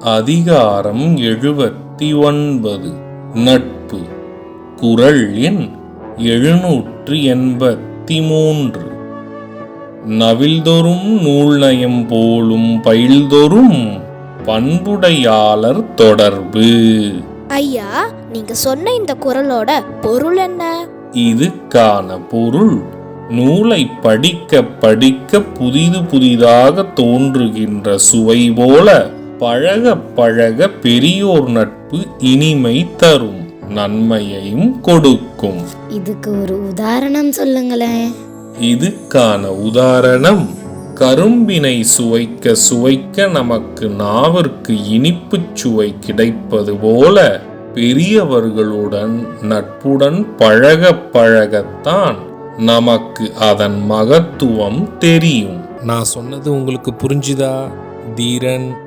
அதிகாரம் எழுபத்தி ஒன்பது நட்பு. குரல் எண் எழுநூற்று எண்பத்தி மூன்று நவில்தொறும் நூல் நயம் போலும் பயில்தொறும் பண்புடையாளர் தொடர்பு. ஐயா நீங்க சொன்ன இந்த குரலோட பொருள் என்ன? இதுக்கான பொருள். நூலை படிக்க படிக்க புதிது புதிதாக தோன்றுகின்ற சுவை போல பழக பழக பெரியோர் நட்பு இனிமை தரும் நன்மையையும் கொடுக்கும். இதுக்கு ஒரு உதாரணம் சொல்லுங்களேன். இதுக்கான உதாரணம் கரும்பினை சுவைக்க சுவைக்க நமக்கு நாவிற்கு இனிப்புச் சுவை கிடைப்பது போல பெரியவர்களுடன் நட்புடன் பழக பழகத்தான் நமக்கு அதன் மகத்துவம் தெரியும். நான் சொன்னது உங்களுக்கு புரிஞ்சுதா? தீரன்